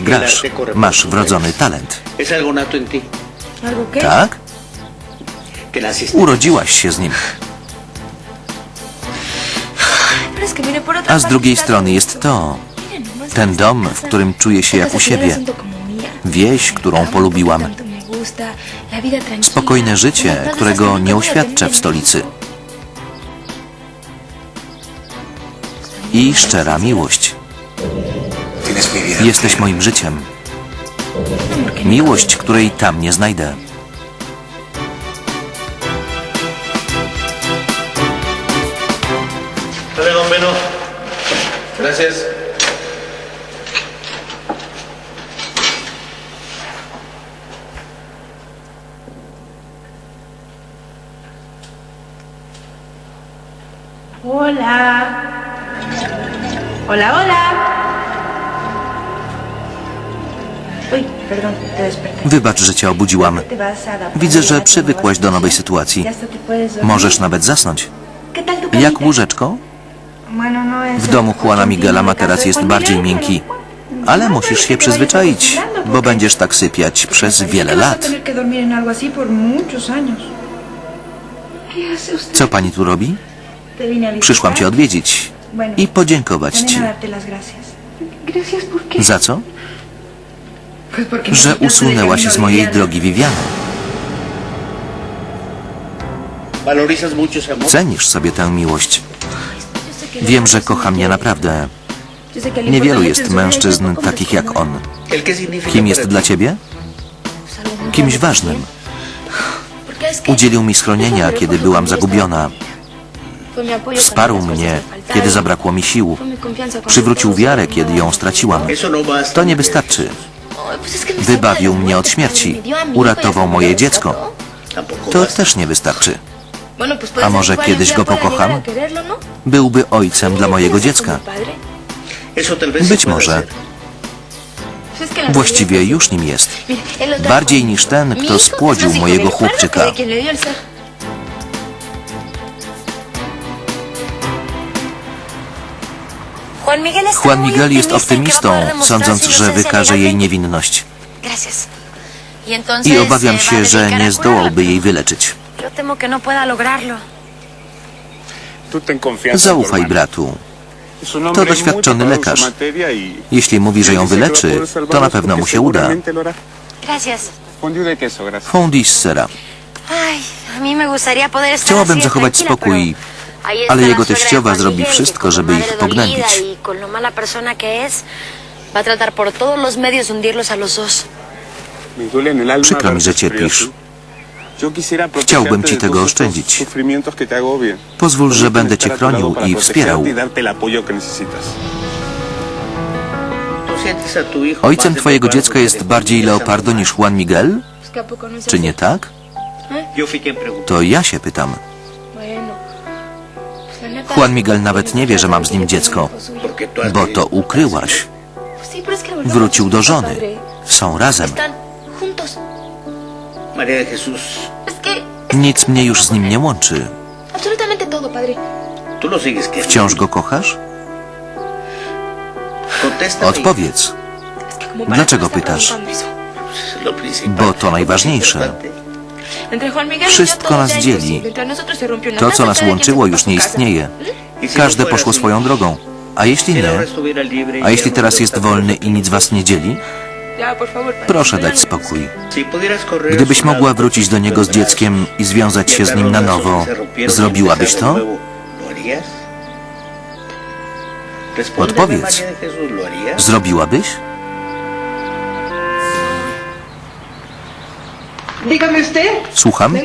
jak grasz. Masz wrodzony talent. Tak? Urodziłaś się z nim. A z drugiej está strony jest to. Nomás Ten dom, w którym czuję się jak u siebie. Wieś, którą polubiłam. Spokojne życie, którego nie uświadczę w stolicy. I szczera miłość. Jesteś moim życiem. Miłość, której tam nie znajdę. Gracias. Hola. Hola, hola. Wybacz, że cię obudziłam. Widzę, że przywykłaś do nowej sytuacji. Możesz nawet zasnąć. ¿Qué tal tu Jak łóżeczko? No W domu Juana Miguela materac jest bardziej miękki. pero, Ale no, musisz się przyzwyczaić, bo będziesz tak sypiać przez wiele lat. Co pani tu robi? Przyszłam cię odwiedzić i podziękować ci. Za co? Że usunęłaś camino z mojej drogi Viviana. Cenisz sobie tę miłość. Wiem, że kocha mnie naprawdę. Niewielu jest mężczyzn takich jak on. ¿El qué significa Kim jest dla ciebie? Kimś ważnym. Udzielił mi schronienia, kiedy byłam zagubiona. Wsparł mnie, kiedy zabrakło mi sił. Przywrócił wiarę, kiedy ją straciłam. No. To nie wystarczy. Wybawił mnie od śmierci. Uratował moje dziecko. To też nie wystarczy. A może kiedyś go pokocham? Byłby ojcem dla mojego dziecka. Być może. Właściwie już nim jest. Bardziej niż ten, kto spłodził mojego chłopczyka. Juan Miguel, jest optymistą, sądząc, że wykaże jej niewinność. Y I obawiam się, że nie zdołałby jej wyleczyć. No Zaufaj bratu. Hombre To doświadczony lekarz. y Jeśli mówi, że ją wyleczy, to na pewno mu się uda. Fondue de queso, gracias. Fondue z sera. Chciałabym zachować spokój, ale jego teściowa zrobi que wszystko, żeby ich pognębić. y Przykro mi, że cierpisz. Chciałbym ci tego oszczędzić. Pozwól, że będę cię chronił i wspierał. y darte el apoyo que necesitas. ¿Tú sientes a tu hijo Ojcem twojego dziecka jest bardziej leopardo niż Juan Miguel? No Czy nie tak? To ja się pytam. Juan Miguel nawet nie wie, że mam z nim dziecko, bo to ukryłaś. Wrócił no do żony. Są razem. Nic mnie już z nim nie łączy. Wciąż go kochasz? Odpowiedz. Dlaczego está pytasz? Bo to najważniejsze. Wszystko todo nas dzieli. To, co nas łączyło, już nie istnieje. Y Każde no poszło swoją drogą. A jeśli ahora nie? y A jeśli no teraz jest wolny i nic was nie dzieli? Proszę no dać no spokój. Gdybyś mogła wrócić do niego z dzieckiem i związać y się z nim na nowo, y zrobiłabyś to? Odpowiedz. Zrobiłabyś? Słucham?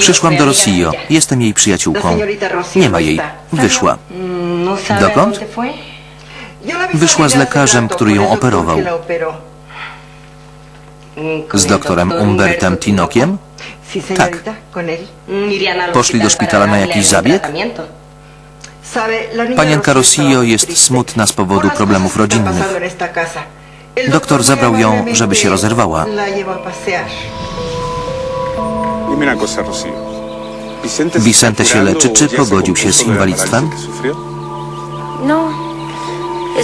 Przyszłam do Rosillo. Jestem jej przyjaciółką. Nie ma jej. Wyszła. Mm, No ¿Dokąd? Wyszła z lekarzem, który ją operował. Mm, Z doktorem Umbertem Tinokiem? Tak. Mm, Poszli do szpitala na jakiś zabieg? Panienka Rosillo jest smutna z powodu problemów rodzinnych. Doktor zabrał ją, żeby się rozerwała. Una cosa, Rocío. ¿Vicente, się leczy, czy pogodził się z inwalidztwem? No,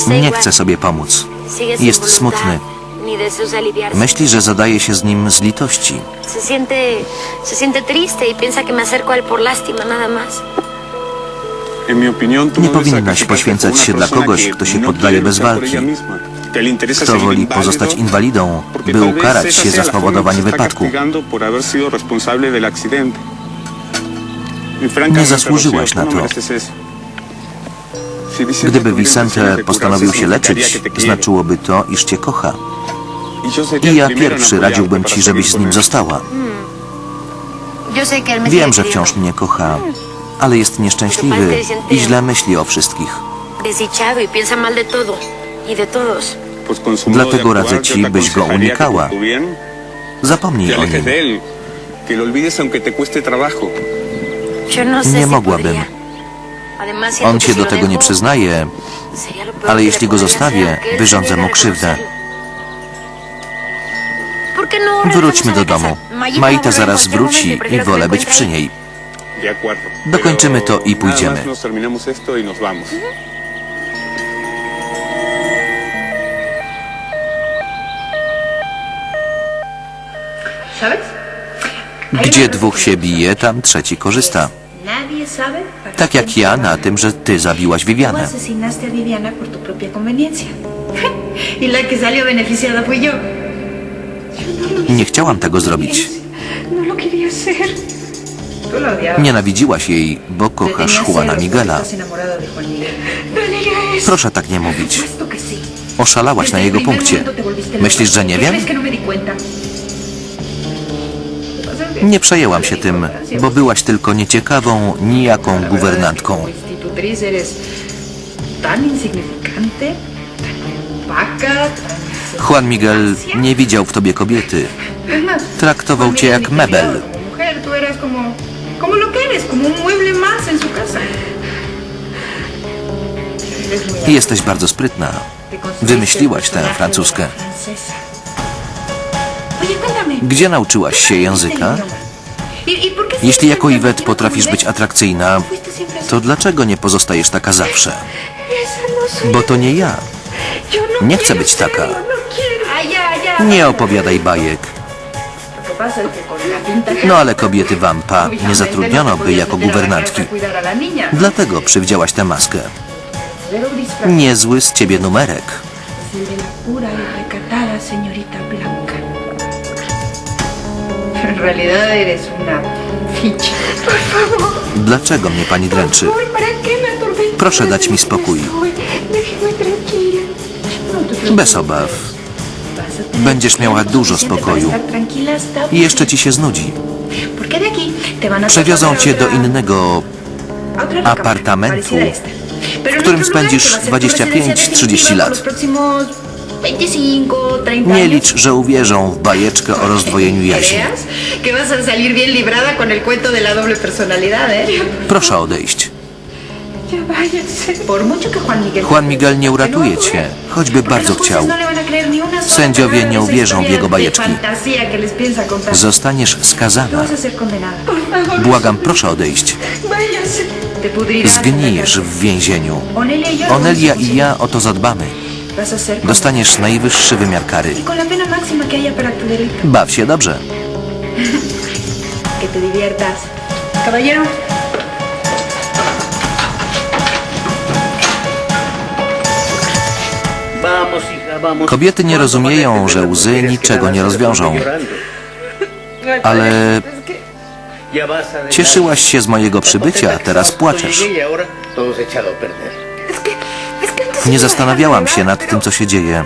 Nie chce sobie pomóc. Jest smutny. Myśli, że zadaje się z nim z litości. Se siente, se siente triste y piensa que me acerco a él por lástima, nada más. En mi opinión, tú Nie no powinnaś poświęcać się dla kogoś, kto się no poddaje bez walki. Kto woli pozostać inwalidą, by ukarać się za spowodowanie wypadku. Nie zasłużyłaś na to. Gdyby Vicente postanowił się leczyć, znaczyłoby to, iż cię kocha. Y I ja pierwszy radziłbym ci, żebyś z nim została. Me Wiem, że wciąż mnie kocha, ale jest nieszczęśliwy i źle myśli o wszystkich. Dlatego radzę ci, byś go unikała. Zapomnij o nim. no Nie mogłabym. On się si do tego nie przyznaje, ale jeśli go zostawię, wyrządzę mu krzywdę. responsable. ¿Por qué no Wróćmy do domu. Maita zaraz wróci i wolę być przy niej. Dokończymy to i pójdziemy. Gdzie dwóch się bije, tam trzeci korzysta. Tak jak ja na tym, że ty zabiłaś Vivianę. y. Nie chciałam tego zrobić. No. Nienawidziłaś jej, bo kochasz Juana Miguela. Miguel. Proszę tak nie mówić. Oszalałaś na jego punkcie. Myślisz, że nie ¿Qué wiem? Nie przejęłam się tym, bo byłaś tylko nieciekawą, nijaką guwernantką. Juan Miguel nie widział w tobie kobiety. Traktował cię jak mebel. Jesteś bardzo sprytna. Wymyśliłaś tę francuskę. Gdzie nauczyłaś się języka? ¿Y- y por qué Jeśli jako Iwet potrafisz być atrakcyjna, to dlaczego nie pozostajesz taka zawsze? Bo to nie ja. Nie chcę być taka. Nie opowiadaj bajek. No ale kobiety Wampa nie zatrudniono no by jako guwernantki. Dlatego przywdziałaś tę maskę. Niezły z ciebie numerek. en realidad eres una ficha. Por favor. Dlaczego mnie pani dręczy? Proszę dać mi spokój. No te preocupes. Bez obaw. Będziesz miała dużo spokoju. I jeszcze ci się znudzi. Przewiozą cię do innego, apartamentu, w którym spędzisz que va a ser tu 25, residencia 30 definitiva lat. Por los próximos 25, 30 Nie licz, że uwierzą w bajeczkę o rozdwojeniu jaźni. ¿eh? Proszę odejść. Juan Miguel... Nie uratuje cię, choćby bardzo chciał. no Sędziowie nie uwierzą w jego bajeczki. Zostaniesz skazana. Błagam, proszę odejść. Zgnijesz w więzieniu. Onelia y i ja o to zadbamy. Dostaniesz najwyższy wymiar kary. Baw się dobrze. Que te diviertas. Caballero. Vamos, hija, vamos. Kobiety nie rozumieją, że łzy niczego nie rozwiążą. Ale cieszyłaś się z mojego przybycia, a teraz płaczesz. Nie zastanawiałam się nad tym, co się dzieje.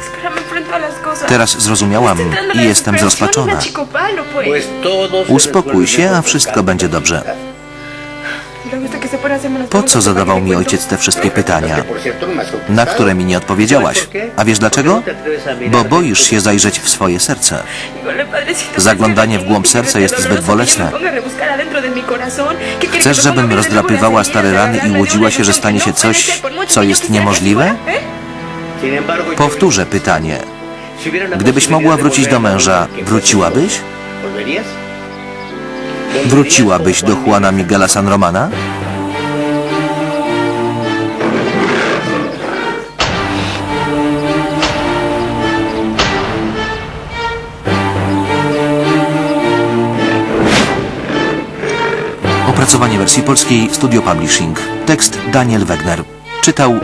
Teraz zrozumiałam i jestem zrozpaczona. Uspokój się, a wszystko będzie dobrze. Po co zadawał mi ojciec te wszystkie pytania, na które mi nie odpowiedziałaś? A wiesz dlaczego? Bo boisz się zajrzeć w swoje serce. Zaglądanie w głąb serca jest zbyt bolesne. Chcesz, żebym rozdrapywała stare rany i łudziła się, że stanie się coś, co jest niemożliwe? Powtórzę pytanie. Gdybyś mogła wrócić do męża, wróciłabyś? Wróciłabyś do Juana Miguela San Romana? Opracowanie wersji polskiej Studio Publishing. Tekst Daniel Wegner. Czytał